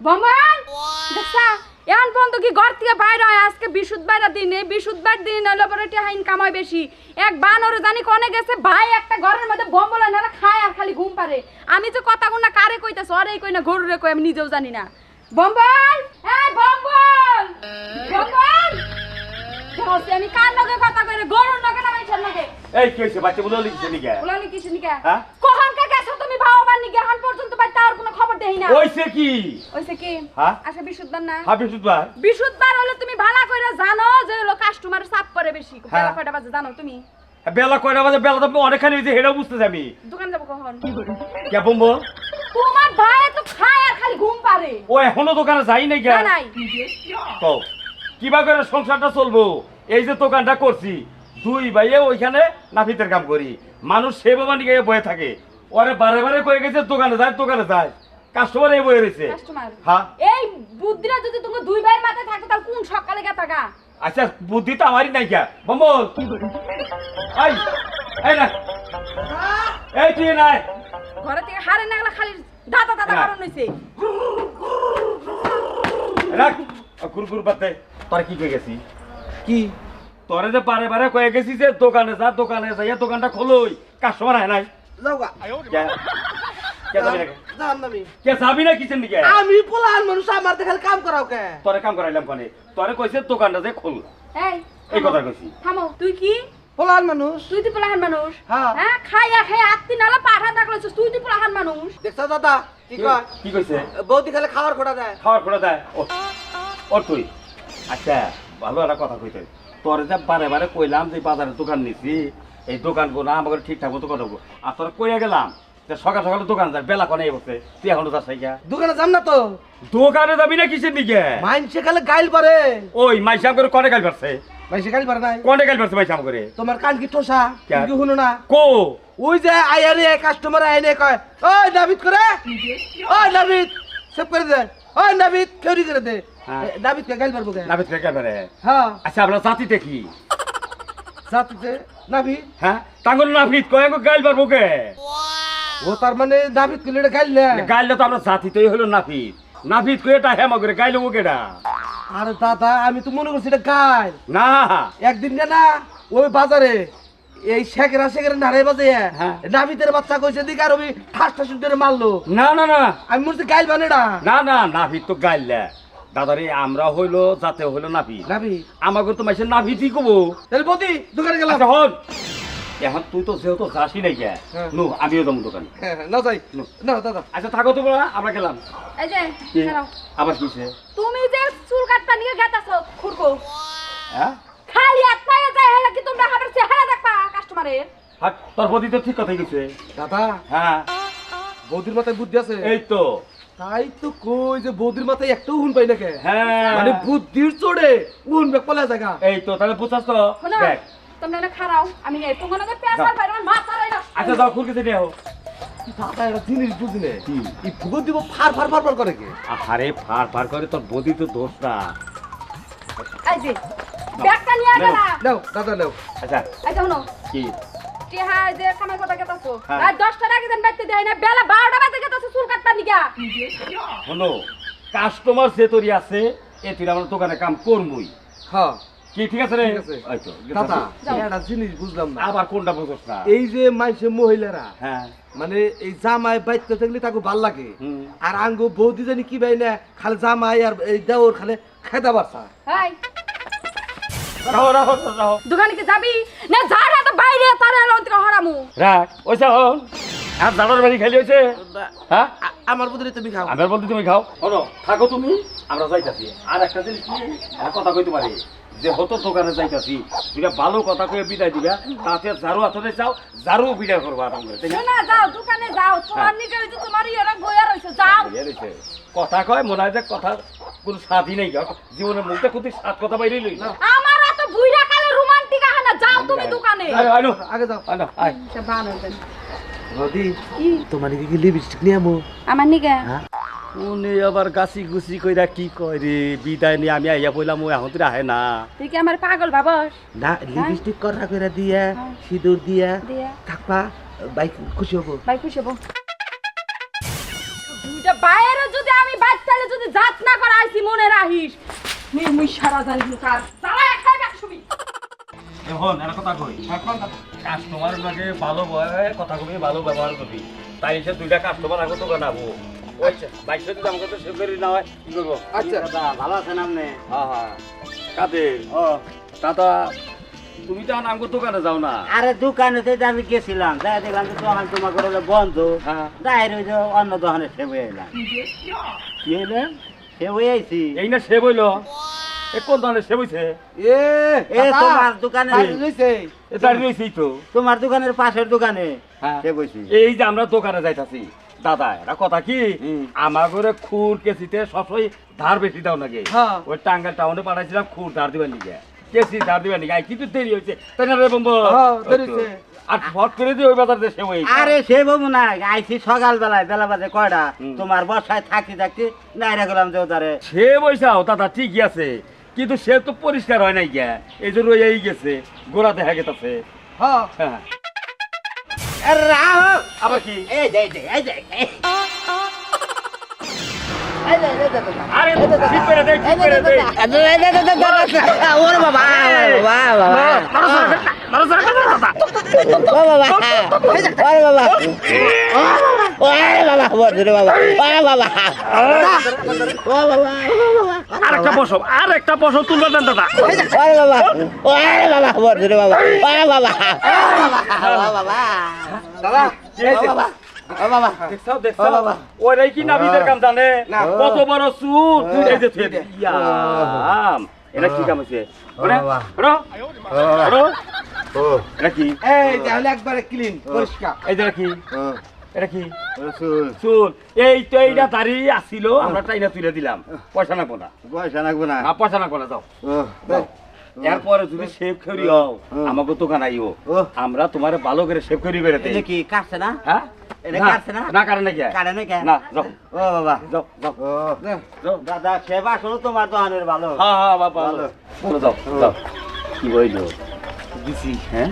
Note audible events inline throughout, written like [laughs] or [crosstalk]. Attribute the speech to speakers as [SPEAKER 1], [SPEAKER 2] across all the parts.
[SPEAKER 1] Bombay দেখছা এখন পর্যন্ত কি ঘর থেকে বাইরে হয়? আজকে বিশুদ্ধবার দিন এই বিশুদ্ধবার দিন টিহা ইনকাম হয় বেশি। এক বানরে জানি কনে গেছে ভাই একটা ঘরের মধ্যে বম্বলা নালা খায় আর খালি ঘুম পারে আমি যে কথা গুনা কারে কইতাছ অরে কই না গরুরে কই আমি নিজেও জানি না। বম্বল এই বম্বল বম্বল দেখছি আমি কার লগে কথা কইরে গরুর লগে না মাইছেন লগে?
[SPEAKER 2] এই কি হয়েছে? বাচ্চা বলে লিখছে নিকে?
[SPEAKER 1] বলানি কিছু নিকা?
[SPEAKER 2] হ্যাঁ?
[SPEAKER 1] কখন কা গেছো এখন পর্যন্ত ভাই তার কোনো খবর দেই না।
[SPEAKER 2] ওইছে কি?
[SPEAKER 1] ওইছে কি?
[SPEAKER 2] হ্যাঁ?
[SPEAKER 1] বিশুদ্ধবার না। হলে তুমি ভালো করে জানো যে হলো কাস্টমার চাপ করে বেশি।
[SPEAKER 2] হ্যাঁ।
[SPEAKER 1] বেলা কয়টা বাজে জানো তুমি?
[SPEAKER 2] বেলা কয়টা বাজে? বেলা তো অনেকখানি হয়েছে হেটাও বুঝতেছি আমি।
[SPEAKER 1] দোকান যাব কখন?
[SPEAKER 2] কে বলব
[SPEAKER 1] তোমার ভাই তো খায় আর খালি ঘুম পারে
[SPEAKER 2] ও এখনও দোকানে যাই নাই কে?
[SPEAKER 1] না নাই।
[SPEAKER 2] কিবা করে সংসারটা চলবো? এই যে দোকানটা করছি দুই ভাইয়ে ওইখানে নাফিতের কাম করি। মানুষ সে বাবা নিয়ে বয়ে থাকে। ওরে বারে বারে কয়ে গেছে দোকানে যায় দোকানে যায় কাস্টমার এই বয়ে রয়েছে। হ্যাঁ।
[SPEAKER 1] এই বুদ্ধিটা যদি তুমি দুই ভাইয়ের মাথায় থাকতো তাহলে কোন সকালে গেতা গা?
[SPEAKER 2] আচ্ছা বুদ্ধি তো আমারই নাই কে বম্বল এই এই না। এই তুই নাই
[SPEAKER 1] ঘরে থেকে হারে না গেলে খালি দাদা দাদা। কারণ হইছে।
[SPEAKER 2] রাখ। কুরকুর পাতে তোর কি কয়ে গেছি?
[SPEAKER 3] কি?
[SPEAKER 2] তোরে যে বারে বারে কয়ে গেছি যে দোকানে যা দোকানে যাই দোকানটা খোলোই কাস্টমার হয় নাই।
[SPEAKER 3] আমি। পোলান মানুষ আমার দেখাল কাম করাও কে।
[SPEAKER 2] তোরে কাম করাইলাম কনে? তোরে কইছে দোকানটা যে খোল।
[SPEAKER 1] এই
[SPEAKER 2] এই কথা কইছি।
[SPEAKER 1] থামো। তুই কি?
[SPEAKER 3] মানুষ।
[SPEAKER 1] তুই তো পোলাহান মানুষ।
[SPEAKER 3] হ্যাঁ।
[SPEAKER 1] হ্যাঁ খাইয়া খাইয়া আত্মি নালা পাঠা থাকলে তুই তো পোলাহান মানুষ।
[SPEAKER 3] দেখছ দাদা কি কয়?
[SPEAKER 2] কি কইছে?
[SPEAKER 3] বৌদি খালে খাওয়ার খোটা দেয়।
[SPEAKER 2] খাওয়ার করে দেয়। ও তুই। আচ্ছা ভালো একটা কথা কইতে। তোর যে বারে বারে কইলাম যে বাজারে দোকান নিছি এই দোকান না আমাকে ঠিকঠাক মতো কথা বলব আর তোর কইয়া গেলাম যে সকাল সকালে দোকান যায় বেলা কনে বসে তুই এখনও যাস নাই
[SPEAKER 3] দোকানে যাম না তো।
[SPEAKER 2] দোকানে যাবি না কিসের দিকে
[SPEAKER 3] মাইনসে খালে গাইল পারে।
[SPEAKER 2] ওই মাইসাম করে কনে গাল পারছে?
[SPEAKER 3] মাইনসে গাইল পারে নাই।
[SPEAKER 2] কনে গাল পারছে মাইসাম করে
[SPEAKER 3] তোমার কান কি ঠোসা?
[SPEAKER 2] কে?
[SPEAKER 3] শুনো না?
[SPEAKER 2] কো?
[SPEAKER 3] ওই যে আয়ারে কাস্টমার আইনে কয় ওই নাবিদ করে? ওই নাবিদ সেভ করে দে। ওই নাবিদ কেউরি করে দে।
[SPEAKER 2] হ্যাঁ।
[SPEAKER 3] নাবিদ কে গাইল পারব
[SPEAKER 2] নাবিত কে পারে?
[SPEAKER 3] হ্যাঁ।
[SPEAKER 2] আচ্ছা আপনার জাতিতে কি?
[SPEAKER 3] জাতিতে নাবিদ
[SPEAKER 2] হ্যাঁ? টাঙ্গল নাভিত কয়ে গাইল পারব কে
[SPEAKER 3] ও তার মানে এটা গাইল না
[SPEAKER 2] গাইলে তো আমরা জাতিতেই হলো নাভিত। এটা হেমা করে গাইলে ও কেডা?
[SPEAKER 3] আরে দাদা আমি তো মনে করছি এটা গাইল।
[SPEAKER 2] না।
[SPEAKER 3] একদিন না ওই বাজারে এই শেখরা শেখরা নারে বাজে
[SPEAKER 2] হ্যাঁ।
[SPEAKER 3] বাচ্চা কইছে দিকে আর ওই ঠাস ঠাস মারলো।
[SPEAKER 2] না না না।
[SPEAKER 3] আমি মনে গাইল বানেডা।
[SPEAKER 2] না না নাভিত তো গাইলে দাদারে আমরা হইল যাতে হইল নাভি
[SPEAKER 3] নাবি
[SPEAKER 2] আমাকে তো মাইসে নাভিতই কবো।
[SPEAKER 3] তাহলে বদি দোকানে গেলাম।
[SPEAKER 2] আচ্ছা হন। এখন তুই তো যেহেতু যাসি নাই কে
[SPEAKER 3] হ্যাঁ।
[SPEAKER 2] নো আমিও যাব দোকানে।
[SPEAKER 3] হ্যাঁ হ্যাঁ, না যাই।
[SPEAKER 2] নো।
[SPEAKER 3] না দাদা।
[SPEAKER 2] আচ্ছা থাকো তো বলা আমরা গেলাম।
[SPEAKER 1] এই যে
[SPEAKER 2] আবার কিসে
[SPEAKER 1] তুমি যে চুল কাটটা নিয়ে গেতাছো খুরকো।
[SPEAKER 2] হ্যাঁ?
[SPEAKER 1] খালি হাত পায়ে যায় হেলে কি তোমরা হাবের চেহারা দেখবা কাস্টমারের
[SPEAKER 2] হাট, তোর প্রতি তো ঠিক কথাই গেছে
[SPEAKER 3] দাদা।
[SPEAKER 2] হ্যাঁ।
[SPEAKER 3] বৌদির মাথায় বুদ্ধি আছে?
[SPEAKER 2] এই তো।
[SPEAKER 3] তাই তো কই যে বৌদির মাথায় একটাও হুন পাই না কে?
[SPEAKER 2] হ্যাঁ।
[SPEAKER 3] মানে বুদ্ধির চড়ে উন বেক পলা জায়গা।
[SPEAKER 2] এই তো তাহলে বুঝছাস তো? দেখ।
[SPEAKER 1] তোমরা না খারাও আমি এই তোমার লগে পেশাল পাইরা মাথা রাইনা
[SPEAKER 2] আচ্ছা যাও খুলকে আও
[SPEAKER 3] দাদা একটা জিনিস বুঝি নে? এই ফুগো দিব ফার ফার ফার ফার করে কে?
[SPEAKER 2] আরে ফার ফার করে তোর বদি তো দোষ না।
[SPEAKER 1] এই যে ব্যাগটা নিয়ে
[SPEAKER 2] নাও।
[SPEAKER 3] দাদা নাও।
[SPEAKER 2] আচ্ছা। কি?
[SPEAKER 1] টিহা যে কামাই কথা গেতাছো।
[SPEAKER 2] হ্যাঁ।
[SPEAKER 1] আর 10টা আগে দেন বাইতে দেয় না বেলা 12টা বাজে গেতাছো চুল কাটটা নিগা।
[SPEAKER 2] শোনো কাস্টমার যে তৈরি আছে এ তুই আমার দোকানে কাম করমুই।
[SPEAKER 3] হ্যাঁ।
[SPEAKER 2] কি ঠিক আছে রে?
[SPEAKER 3] ঠিক
[SPEAKER 2] এই
[SPEAKER 3] দাদা। একটা জিনিস বুঝলাম না।
[SPEAKER 2] আবার কোনটা বুঝছ না?
[SPEAKER 3] এই যে মানুষের মহিলারা
[SPEAKER 2] হ্যাঁ।
[SPEAKER 3] মানে এই জামাই বাইতে থাকলে তাকে ভালো লাগে। আর আঙ্গ বৌদি জানি কি বাই না খালি জামাই আর এই দেওর খালি খেদা বাসা
[SPEAKER 1] হাই।
[SPEAKER 2] রাহো রাহো রাহো।
[SPEAKER 1] দোকানে কি যাবি? না যা না তো বাইরে তারে হলো অন্তকে হরামু।
[SPEAKER 2] রাখ ওইসা হন আর দাদার বাড়ি খালি হয়েছে? হ্যাঁ?
[SPEAKER 3] আমার বুদ্ধি তুমি খাও।
[SPEAKER 2] আমার বলতে তুমি খাও? শোনো থাকো তুমি আমরা যাইতাছি। আর একটা জিনিস কি একটা কথা কইতে পারি যে হতো দোকানে যাইতাছি তুমি ভালো কথা কয়ে বিদায় দিবা তাতে ঝাড়ু হাতে চাও ঝাড়ু বিদায় করবা আরাম করে না?
[SPEAKER 1] যাও দোকানে যাও। তোমার নিকে হইছে তোমার ইয়েরা বইয়া রইছে যাও।
[SPEAKER 2] কথা কয় মনে হয় যে কথা কোনো স্বাদই নেই গো। জীবনের মুখটা কোথায় স্বাদ কথা বাইরে লই না
[SPEAKER 1] এত বুইরা রোমান্টিক যাও তুমি দোকানে।
[SPEAKER 2] আয়, আয়,
[SPEAKER 3] আগে যাও।
[SPEAKER 2] আয়, আয়।
[SPEAKER 1] সে বানর
[SPEAKER 3] নদী
[SPEAKER 1] কি?
[SPEAKER 3] তোমার কি লিপস্টিক নিয়ে আমো?
[SPEAKER 1] আমার নিকে?
[SPEAKER 2] উনি আবার গাছি গুছি কইরা কি কয় রে বিদায় নিয়ে আমি আইয়া বললাম ওই এখন তুই আহে না।
[SPEAKER 1] তুই কি আমার পাগল ভাবস?
[SPEAKER 3] না লিপস্টিক করা করে দিয়া সিঁদুর দিয়া
[SPEAKER 1] দিয়া।
[SPEAKER 3] থাকবা বাইক খুশি হব।
[SPEAKER 1] ভাই খুশি হব। দুইটা বাইরে যদি আমি বাচ্চালে যদি জাত না করা আইছি মনে রাখিস। মুই মুই সারা জানি কার। সারা
[SPEAKER 2] এখন একটা কথা কই। কাস্টমার লাগে ভালো কথা কবি ভালো ব্যবহার করবি তাই সে দুইটা কাস্টমার আগে তো বানাবো। বাইশে যদি আমাকে তো সেভ করি না হয়। কি করব?
[SPEAKER 3] আচ্ছা।
[SPEAKER 4] দাদা ভালো আছেন আপনি?
[SPEAKER 2] হ্যাঁ হ্যাঁ। কাদের?
[SPEAKER 4] ও।
[SPEAKER 2] দাদা তুমি তো আমাকে দোকানে যাও না।
[SPEAKER 4] আরে দোকানে তো আমি গেছিলাম। যাই দেখলাম দোকান তোমার করে হলো বন্ধ।
[SPEAKER 2] হ্যাঁ।
[SPEAKER 4] যাই ওই যে অন্য দোকানে সে হয়ে এলাম।
[SPEAKER 2] কি হইলে
[SPEAKER 4] সে হয়ে আইছি।
[SPEAKER 2] এই না সে বইল এ কোন ধরনের সে বইছে
[SPEAKER 3] এ
[SPEAKER 4] এ তোমার দোকানে
[SPEAKER 3] লইছে
[SPEAKER 2] এ দাঁড়িয়ে রয়েছেই তো।
[SPEAKER 4] তোমার দোকানের পাশের দোকানে
[SPEAKER 2] হ্যাঁ।
[SPEAKER 4] সে বইছি
[SPEAKER 2] এই যে আমরা দোকানে যাইতাছি দাদা এটা কথা কি? আমার ঘরে খুর কেসিতে সবসময় ধার বেশি দাও নাকি?
[SPEAKER 3] হ্যাঁ।
[SPEAKER 2] ওই টাঙ্গাল টাউনে পাঠাইছিলাম খুর ধার কেসি ধার কিন্তু দেরি হয়েছে তাই না রে বম্ব
[SPEAKER 3] হ্যাঁ।
[SPEAKER 2] আর ফট করে দিয়ে ওই বাজার দেশে ওই
[SPEAKER 4] আরে সে বাবু না। আইছি সকাল বেলায় বেলা বাজে কয়টা। তোমার বর্ষায় থাকি থাকি নাইরা গেলাম যে ওদারে
[SPEAKER 2] সে বৈশাও দাদা ঠিকই আছে। কিন্তু সে তো পরিষ্কার হয় নাই গিয়া এই জন্য এই গেছে গোড়া দেখা গেছে
[SPEAKER 3] হ্যাঁ
[SPEAKER 2] হ্যাঁ আবার কি
[SPEAKER 4] এই বাবা
[SPEAKER 2] আরেকটা বসো আরেকটা বসো তুলবে দেন দাদা।
[SPEAKER 3] দাদা
[SPEAKER 4] বাবা
[SPEAKER 2] দেখছ দেখছ
[SPEAKER 4] বাবা।
[SPEAKER 2] ওরাই কি নাবিদের কাম জানে?
[SPEAKER 3] না।
[SPEAKER 2] কত বড় চুল
[SPEAKER 3] ও,
[SPEAKER 2] এই যে থুয়ে ইয়াম এটা কি কাম হইছে? ওরে ওরে ওরে?
[SPEAKER 4] ও।
[SPEAKER 2] এটা কি?
[SPEAKER 3] এই তাহলে একবারে ক্লিন পরিষ্কার।
[SPEAKER 2] এই যে কি? এটা কি? চুল। এই তো এইটা আমরা টাইনা তুলে দিলাম। পয়সা নাকবো না।
[SPEAKER 4] পয়সা লাগবে না।
[SPEAKER 2] না পয়সা নাকবো না যাও। এরপরে করি হও
[SPEAKER 4] হুম।
[SPEAKER 2] আমাকে দোকান আইও। আমরা তোমার ভালো করে সেভ করি বেড়াতে।
[SPEAKER 4] কি কাটছে না?
[SPEAKER 2] হ্যাঁ?
[SPEAKER 4] এটা
[SPEAKER 2] না,
[SPEAKER 4] কাটছে না?
[SPEAKER 2] না কারণ নাকি?
[SPEAKER 4] কাটে না কেন
[SPEAKER 2] না যাও।
[SPEAKER 4] ও বাবা।
[SPEAKER 2] যাও যাও।
[SPEAKER 4] ও
[SPEAKER 2] যাও।
[SPEAKER 4] দাদা সেবা শুনো তোমার দোকানের ভালো।
[SPEAKER 2] হ্যাঁ হ্যাঁ বাবা
[SPEAKER 4] ভালো।
[SPEAKER 2] ভালো যাও যাও। কি বইল দিছি হ্যাঁ?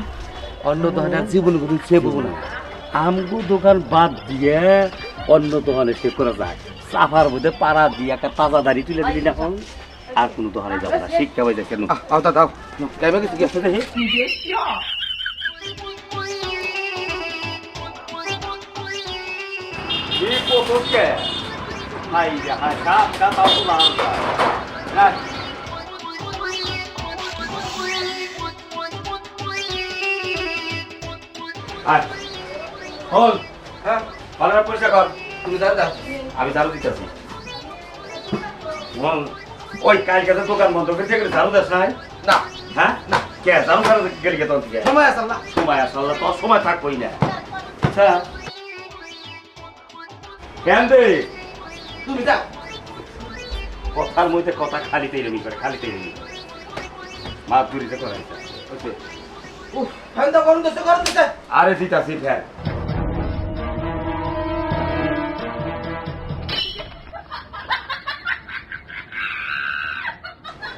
[SPEAKER 3] অন্য দোকানে জীবনগুলো সেবো না।
[SPEAKER 2] আমগু দোকান বাদ দিয়ে অন্য দোকানে সে করা যায়। সাফার মধ্যে পাড়া দিয়ে একটা তাজা দাড়ি তুলে দিলি না এখন আর কোনো দোকানে যাব না। শিক্ষা হয়ে যাচ্ছে কেন
[SPEAKER 3] দাও গাইবে কিছু গেছে দেখি।
[SPEAKER 2] কি হল
[SPEAKER 3] হ্যাঁ
[SPEAKER 2] ভালো করে পরিষ্কার কর
[SPEAKER 3] তুমি দাদা দাও।
[SPEAKER 2] আমি ঝাড়ু দিতেছি। বল ওই কালকে তো দোকান বন্ধ করে দিয়ে ঝাড়ু দেশ নাই
[SPEAKER 3] না
[SPEAKER 2] হ্যাঁ না। কে ঝাড়ু ঝাড়ু গেলি কে তোর থেকে
[SPEAKER 3] সময় আছে না।
[SPEAKER 2] সময় আসলে তোর সময় থাকবোই না। আচ্ছা কেন দে
[SPEAKER 3] তুমি দাও
[SPEAKER 2] কথার মধ্যে কথা খালিতেই রেমি করে খালিতেই রেমি করে। মা দূরিতে করাইছে। ওকে
[SPEAKER 3] উফ ফ্যান গরম গরম
[SPEAKER 2] আরে দিতাছি ফ্যান।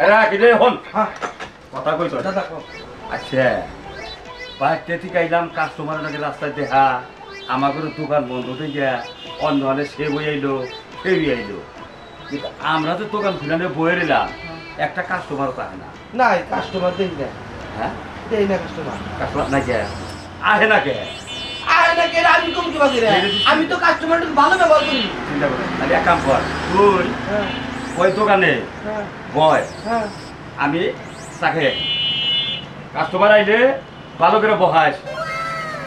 [SPEAKER 2] এরা কি হন।
[SPEAKER 3] হ্যাঁ।
[SPEAKER 2] কথা কই তো আচ্ছা বাইকটা থেকে আইলাম? কাস্টমার নাকি রাস্তায় দেখা। আমাকে দোকান বন্ধ হয়ে গিয়া অন্য হলে সে বই আইলো ফেরি আইলো। কিন্তু আমরা তো দোকান খুলে বয়ে নিলাম একটা কাস্টমার পায় না।
[SPEAKER 3] নাই কাস্টমার দেই না।
[SPEAKER 2] হ্যাঁ?
[SPEAKER 3] দেই না কাস্টমার
[SPEAKER 2] কাস্টমার না কে? আহে না কে?
[SPEAKER 3] না কে আমি কোন কি বাজি আমি তো কাস্টমারকে ভালো ব্যবহার করি।
[SPEAKER 2] চিন্তা করে এক কাম কর তুই
[SPEAKER 3] হ্যাঁ।
[SPEAKER 2] ওই দোকানে?
[SPEAKER 3] হ্যাঁ।
[SPEAKER 2] বয়
[SPEAKER 3] হ্যাঁ।
[SPEAKER 2] আমি চাকে কাস্টমার আইলে ভালো করে বহাস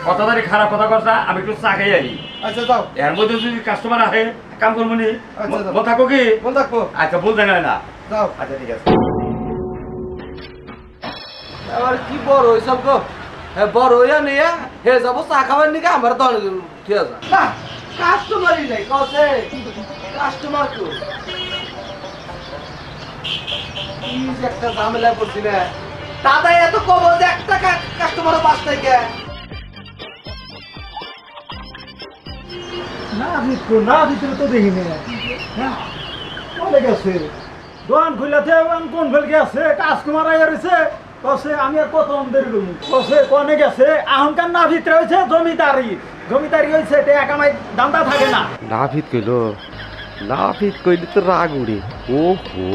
[SPEAKER 2] কথা দাঁড়ি খারাপ কথা কথা আমি একটু চা খেয়ে আই
[SPEAKER 3] আচ্ছা
[SPEAKER 2] এর মধ্যে যদি কাস্টমার আহে কাম করব নি।
[SPEAKER 3] আচ্ছা।
[SPEAKER 2] মন থাকো কি?
[SPEAKER 3] কোন থাকব।
[SPEAKER 2] আচ্ছা বলতে না। আচ্ছা ঠিক আছে।
[SPEAKER 3] আবার কি বড় হইসব গো? হে বড় হইয়া নিয়ে হে যাব চা খাবার নিকে আমার দল ঠিক আছে কাস্টমারই নাই কসে কাস্টমার তো কি একটা ঝামেলা করছি না দাদা এত কম যে একটা কাস্টমারও পাস নাই
[SPEAKER 5] না দিত না দিতে তো দেখি নে হ্যাঁ দোকান কোন কাস্টমার আগে রয়েছে। কসে আমি আর কত দেরি করব কসে কোনে গেছে। না ভিতরে হয়েছে জমিদারি। জমিদারি হয়েছে এটা একামাই দান্দা থাকে না।
[SPEAKER 3] নাভিত কইলো নাপিত কইলে তো রাগ উড়ে। ও হো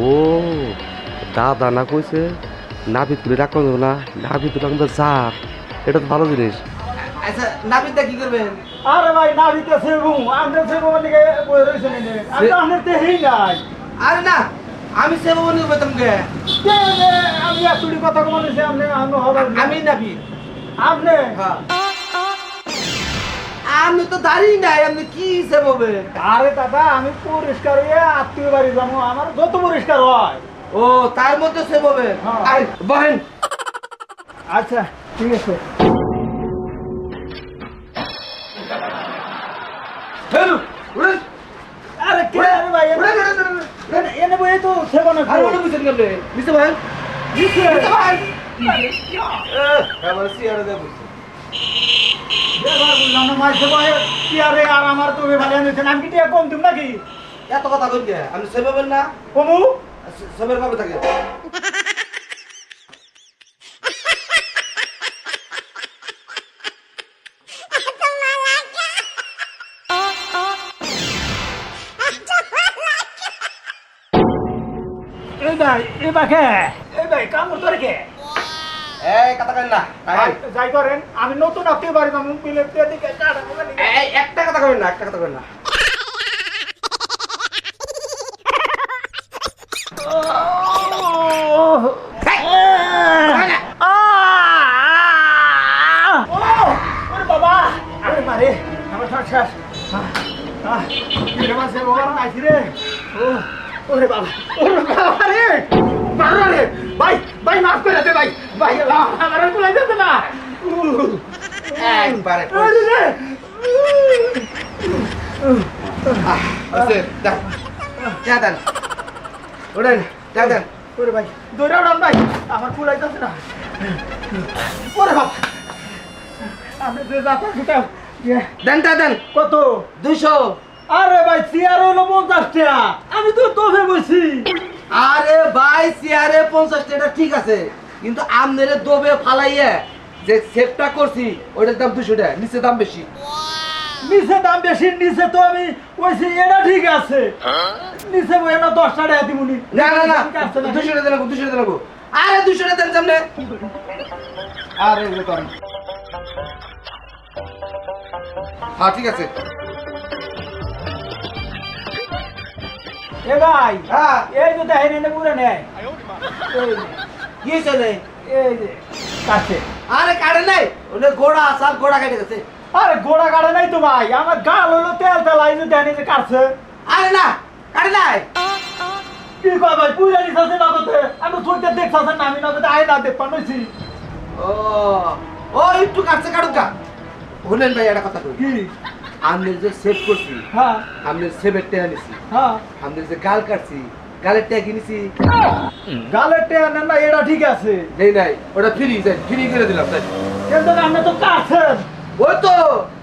[SPEAKER 3] দাদা না কইছে নাপিত কইলে রাগ করব না নাপিত আমরা জার এটা তো ভালো জিনিস। আচ্ছা নাপিতটা কি করবেন?
[SPEAKER 5] আরে ভাই না সেবু আমরা সেবু মানে বই রইছে নে আমি তো আপনার নাই।
[SPEAKER 3] আরে না আমি সেবা কে
[SPEAKER 5] আমি এতটি কথা বলেছি আপনি আমি হবার
[SPEAKER 3] আমি নাপিত
[SPEAKER 5] আপনি?
[SPEAKER 3] হ্যাঁ। আমি তো দাঁড়িয়ে নাই আপনি কি সেবা হবে?
[SPEAKER 5] আরে দাদা আমি পরিষ্কার হয়ে আত্মীয় বাড়ি যাব আমার যত পরিষ্কার হয়।
[SPEAKER 3] ও তার মধ্যে সেবা হবে?
[SPEAKER 5] হ্যাঁ।
[SPEAKER 3] বহেন।
[SPEAKER 5] আচ্ছা ঠিক আছে।
[SPEAKER 3] হেলু উড়েন
[SPEAKER 5] আরে কে আরে ভাই এনে- বই তো সেবা না
[SPEAKER 3] আরে ওটা বুঝছেন কেমনে? নিচে বহেন।
[SPEAKER 5] নিচে।
[SPEAKER 3] নিচে বহেন। আমার সিয়ারে দেবো
[SPEAKER 5] এবার বুঝলাম না, কি ভালো আনিছেন, আমি কি কম দিব নাকি
[SPEAKER 3] এত কথা কই কে আপনি সেবা না
[SPEAKER 5] কমু
[SPEAKER 3] সেবের কবে থাকে
[SPEAKER 5] এই ভাই এই বাকে এই ভাই কামড় তোর কে?
[SPEAKER 3] এই কথা কেন না।
[SPEAKER 5] যাই করেন আমি নতুন আত্মীয় বাড়ি যাব বিলের দিয়ে দিকে?
[SPEAKER 3] এই একটা কথা কবেন না একটা কথা কবেন না।
[SPEAKER 5] ওরে বাবা ওরে বাবা রে বাবা রে। ভাই ভাই মাফ করে দে ভাই। আমার আর কুলাই দিতে না?
[SPEAKER 3] একবারে আছে দেন যা দেন। ওড়েন যা দেন।
[SPEAKER 5] ওরে ভাই দৌড়া উড়ান ভাই আমার কুলাই দিতে না? ওরে বাবা আপনি যে যাতা ফুটাও
[SPEAKER 3] দেন তা দেন।
[SPEAKER 5] কত?
[SPEAKER 3] দুইশো।
[SPEAKER 5] আরে ভাই চেয়ার হলো পঞ্চাশ টাকা। আমি তো তোফে বলছি
[SPEAKER 3] আরে ভাই চেয়ারে পঞ্চাশ টাকা ঠিক আছে। কিন্তু আমনেরে দবে ফালাইয়ে যে সেভটা করছি ওইটার দাম দুশো টাকা নিচে দাম বেশি।
[SPEAKER 5] নিচে দাম বেশি নিচে তো আমি কইছি এটা ঠিক আছে। নিচে বই না দশ টাকা দিমুনি।
[SPEAKER 3] না না না
[SPEAKER 5] না।
[SPEAKER 3] দুশো টাকা দেন দুশো টাকা দেন আরে দুশো টাকা দেন সামনে।
[SPEAKER 5] আরে করেন।
[SPEAKER 3] হ্যাঁ ঠিক আছে।
[SPEAKER 5] এ ভাই
[SPEAKER 3] হ্যাঁ।
[SPEAKER 5] এই তো দেখেন এনে পুরে নেয়।
[SPEAKER 3] কি হয়েছে রে?
[SPEAKER 5] এই যে কাছে।
[SPEAKER 3] আরে কাটে নাই ওনে গোড়া কেটে গেছে।
[SPEAKER 5] আরে গোড়া কাটে নাই তো ভাই আমার গাল হলো তেল তেল আই যে দেন এই যে কাটছে।
[SPEAKER 3] আরে না কাটে নাই।
[SPEAKER 5] কি কয় ভাই পুরে নিছে নগদে? আমি চোখে দেখছাছেন না আমি নগদে আয় না দেখ পানোছি
[SPEAKER 3] ও ও একটু কাটছে কাটুকা শুনেন ভাই একটা কথা কই।
[SPEAKER 5] কি?
[SPEAKER 3] আমি যে সেভ করছি
[SPEAKER 5] হ্যাঁ।
[SPEAKER 3] সেভের নিছি।
[SPEAKER 5] হ্যাঁ।
[SPEAKER 3] আমি যে গাল কাটছি গালের টাকা কিনেছি।
[SPEAKER 5] গালের টেয়া নেন না এটা ঠিক আছে।
[SPEAKER 3] নেই নাই ওটা ফ্রি যাই ফ্রি করে দিলাম তাই।
[SPEAKER 5] কিন্তু আপনি তো কাছেন
[SPEAKER 3] ওই তো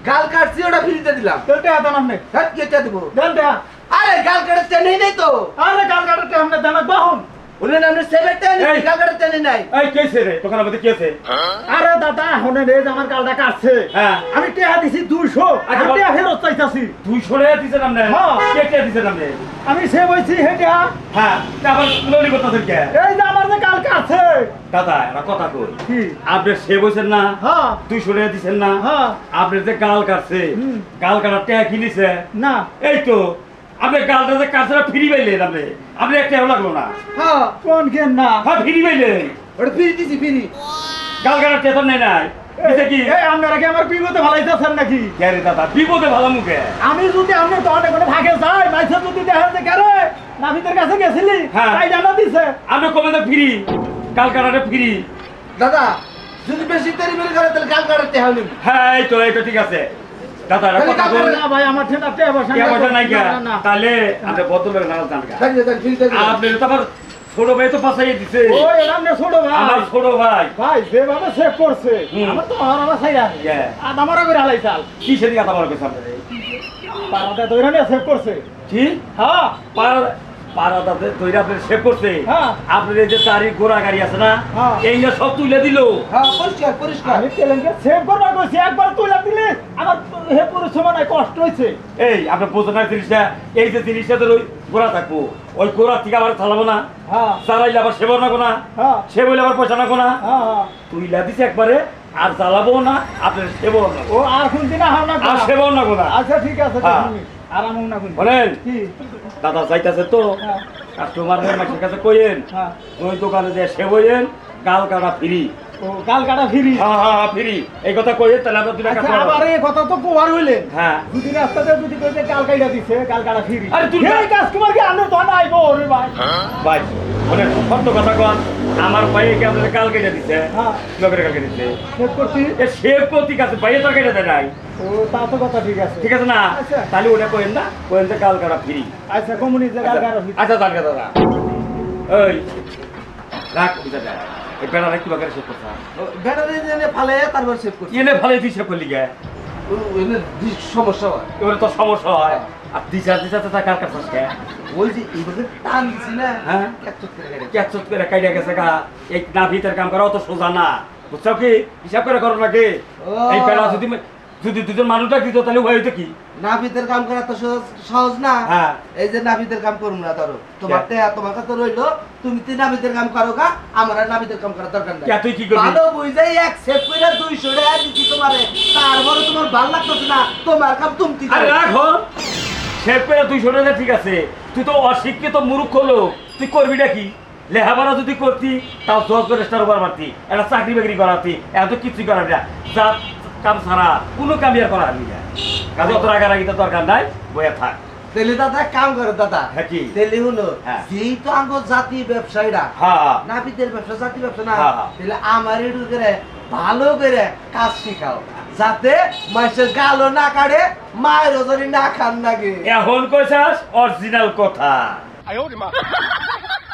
[SPEAKER 3] গাল কাটছি ওটা ফ্রিতে দিলাম।
[SPEAKER 5] কেটে টেয়া দেন আপনি?
[SPEAKER 3] হ্যাঁ কেটে দেবো?
[SPEAKER 5] দেন টেয়া।
[SPEAKER 3] আরে গাল কাটার টাকা নেই নাই তো।
[SPEAKER 5] আরে গাল কাটার টেয়া আপনি দেন বাহুন।
[SPEAKER 3] নেই
[SPEAKER 2] এই। কেছে রে? আমাদের কেছে
[SPEAKER 5] আরে দাদা রে আমার কাটছে।
[SPEAKER 2] হ্যাঁ।
[SPEAKER 5] আমি টেয়া দিছি দুইশো।
[SPEAKER 2] আচ্ছা,
[SPEAKER 5] আমি। ফেরত চাইতাছি। হ্যাঁ।
[SPEAKER 2] কে কে দিছেন আপনি
[SPEAKER 5] আমি সে বলছি হে টেয়া
[SPEAKER 2] হ্যাঁ আবার ললি করতেছেন কে
[SPEAKER 5] এই যে আমার যে গাল কাটছে।
[SPEAKER 2] দাদা কথা কই?
[SPEAKER 5] কি?
[SPEAKER 2] আপনি সে বলছেন না?
[SPEAKER 5] হ্যাঁ।
[SPEAKER 2] তুই সরে দিছেন না?
[SPEAKER 5] হ্যাঁ।
[SPEAKER 2] আপনি যে গাল কাটছে
[SPEAKER 5] হুম।
[SPEAKER 2] গাল কাটার টাকা কিনেছে
[SPEAKER 5] না।
[SPEAKER 2] এই তো আপনি গালটা যে কাটছে ফ্রি পাইলেন আপনি। আপনি একটা লাগল না।
[SPEAKER 3] হ্যাঁ
[SPEAKER 5] কোন কেন না।
[SPEAKER 2] হ্যাঁ ফ্রি পাইলেন।
[SPEAKER 3] ওটা ফ্রি দিছি ফ্রি।
[SPEAKER 2] গাল কাটার টেতন নেই নাই।
[SPEAKER 5] আমি যদি আপনি তো কোনো ভাগে যাই মাইসে যদি দেখা যায় কেন নাভিদের কাছে গেছিলি?
[SPEAKER 2] হ্যাঁ।
[SPEAKER 5] তাই জানা দিছে।
[SPEAKER 2] আপনি কমে ফ্রি? গাল কাটাটা ফ্রি।
[SPEAKER 3] দাদা যদি বেশি দেরি বেরি করে তাহলে টাকা নিবি।
[SPEAKER 2] হ্যাঁ এই তো এই তো ঠিক আছে।
[SPEAKER 5] আমার
[SPEAKER 2] ছোট ভাই তো পাশাই দিছে।
[SPEAKER 5] ছোট ভাই।
[SPEAKER 2] আমার ছোট ভাই।
[SPEAKER 5] ভাই যেভাবে সেভ করছে আমার তো আমার আমার সাইড আছে। আর আমার করে হালাই চাল।
[SPEAKER 2] কি সেদিকে কথা বলা
[SPEAKER 5] সামনে তো এরাম সেভ করছে।
[SPEAKER 2] কি?
[SPEAKER 5] হ্যাঁ।
[SPEAKER 2] পার পাড়াটাতে তৈরি আপনার সে করছে।
[SPEAKER 5] হ্যাঁ।
[SPEAKER 2] আপনার এই যে গাড়ি ঘোড়া গাড়ি আছে না
[SPEAKER 5] হ্যাঁ।
[SPEAKER 2] এই না সব তুলে দিল।
[SPEAKER 3] হ্যাঁ পরিষ্কার পরিষ্কার।
[SPEAKER 5] আমি কেলেনকে সেভ করবার কইছি একবার তুইলা দিলে আমার হে পরিশ্রম কষ্ট
[SPEAKER 2] এই আপনার বোঝেন না জিনিসটা এই যে জিনিসটা তো ওই ঘোড়া থাকব ওই ঘোড়া থেকে আবার চালাবো না চালাইলে আবার সেবর নাকো না সে বলে আবার পয়সা নাকো না। তুইলা দিছে একবারে আর চালাবো না আপনার সেবর না
[SPEAKER 5] ও আর হার না।
[SPEAKER 2] আর না।
[SPEAKER 5] আচ্ছা ঠিক আছে। আরাম না
[SPEAKER 2] বলেন।
[SPEAKER 5] কি?
[SPEAKER 2] দাদা যাইতেছে তো
[SPEAKER 5] হ্যাঁ।
[SPEAKER 2] কাস্টমার মাসের কাছে কইেন
[SPEAKER 5] হ্যাঁ।
[SPEAKER 2] ওই দোকানে যে সে বইয়েন গাল কাটা ফ্রি।
[SPEAKER 5] গাল কাটা ফিরি।
[SPEAKER 2] হ্যাঁ হ্যাঁ হ্যাঁ ফ্রি। এই কথা কইেন তাহলে আমরা দুটা
[SPEAKER 5] আচ্ছা আবার এই কথা তো কোয়ার হইলেন
[SPEAKER 2] হ্যাঁ।
[SPEAKER 5] দুদি রাস্তাতে দুদি কইতে গাল কাইটা দিছে গাল কাটা ফিরি।
[SPEAKER 2] আরে তুই-
[SPEAKER 5] এই কাস্টমার কি আনো তো না আইবো রে ভাই।
[SPEAKER 2] ভাই মানে সত্য কথা কন আমার ভাইয়ে কে কেটে দিছে?
[SPEAKER 5] হ্যাঁ।
[SPEAKER 2] লোকের কেটে দিছে?
[SPEAKER 5] চেক করছি।
[SPEAKER 2] এ সে প্রতীক আছে ভাইয়ে তো কেটে দেয় নাই।
[SPEAKER 5] ও তা তো কথা ঠিক আছে।
[SPEAKER 2] ঠিক আছে না?
[SPEAKER 5] আচ্ছা।
[SPEAKER 2] তাহলে ওটা কইেন না কইেন যে কাল কাটা ফ্রি।
[SPEAKER 5] আচ্ছা কমিউনিটি গাল কাটা ফিরি।
[SPEAKER 2] আচ্ছা জানকে দাদা ওই রাখ দাদা এই বেড়াটা কি বাকারে সে কথা
[SPEAKER 3] ব্যাটারি জেনে ফালে তারপর সেভ করছি।
[SPEAKER 2] এনে ভালো তুই সে করলি গে
[SPEAKER 3] ও, এনে সমস্যা হয়।
[SPEAKER 2] এবারে তো সমস্যা হয়। আর দিশা দিশা তো কাছে কে
[SPEAKER 3] ওই যে এইভাবে টান দিছি না
[SPEAKER 2] হ্যাঁ।
[SPEAKER 3] ক্যাপচার করে গেছে।
[SPEAKER 2] ক্যাচত করে কাইডা গেছে গা। এই না ভিতর কাম করা অত সোজা না। বুঝছ কি? হিসাব করে করো নাকি?
[SPEAKER 3] ও।
[SPEAKER 2] এই বেলা যদি যদি দুজন মানুষটা দিত তাহলে হইতো কি?
[SPEAKER 3] নাপিতের কাম করা তো সহজ না।
[SPEAKER 2] হ্যাঁ।
[SPEAKER 3] এই যে নাপিতের কাম না ধরো। তোমার
[SPEAKER 2] কে?
[SPEAKER 3] তোমার কাছে রইল তুমি তো নাপিতের কাম করো গা আমার আর কাম করার দরকার নাই।
[SPEAKER 2] তুই কি করবি?
[SPEAKER 3] ভালো বুঝাই এক টাকা তোমারে। তারপরে তোমার ভালো লাগতেছে না তোমার কাম তুমি কি
[SPEAKER 2] আরে রাখো টাকা ঠিক আছে। তুই তো অশিক্ষিত মূর্খ লোক তুই করবিটা কি? লেহাপড়া যদি করতি তাও দশ স্টার উপর মারতি একটা চাকরি বাকরি করাতি এত কিছুই করাবি না। যা কাম ছাড়া কোনো কামই আর করা না কাজে অত রাগারাগি তো দরকার নাই বইয়া থাক
[SPEAKER 3] তেলে দাদা কাম করে দাদা
[SPEAKER 2] হ্যাঁ, কি?
[SPEAKER 3] তেলে হলো
[SPEAKER 2] হ্যাঁ।
[SPEAKER 3] যেই তো আঙ্গ জাতি ব্যবসায়ীরা
[SPEAKER 2] হ্যাঁ
[SPEAKER 3] নাপিতের ব্যবসা জাতি ব্যবসা না
[SPEAKER 2] হ্যাঁ, হ্যাঁ।
[SPEAKER 3] তাহলে আমার একটু করে ভালো করে কাজ শিখাও যাতে মাসের গালও না কাটে মায়ের ওজনে না খান লাগে
[SPEAKER 2] এখন কইছাস অরিজিনাল কথা [laughs]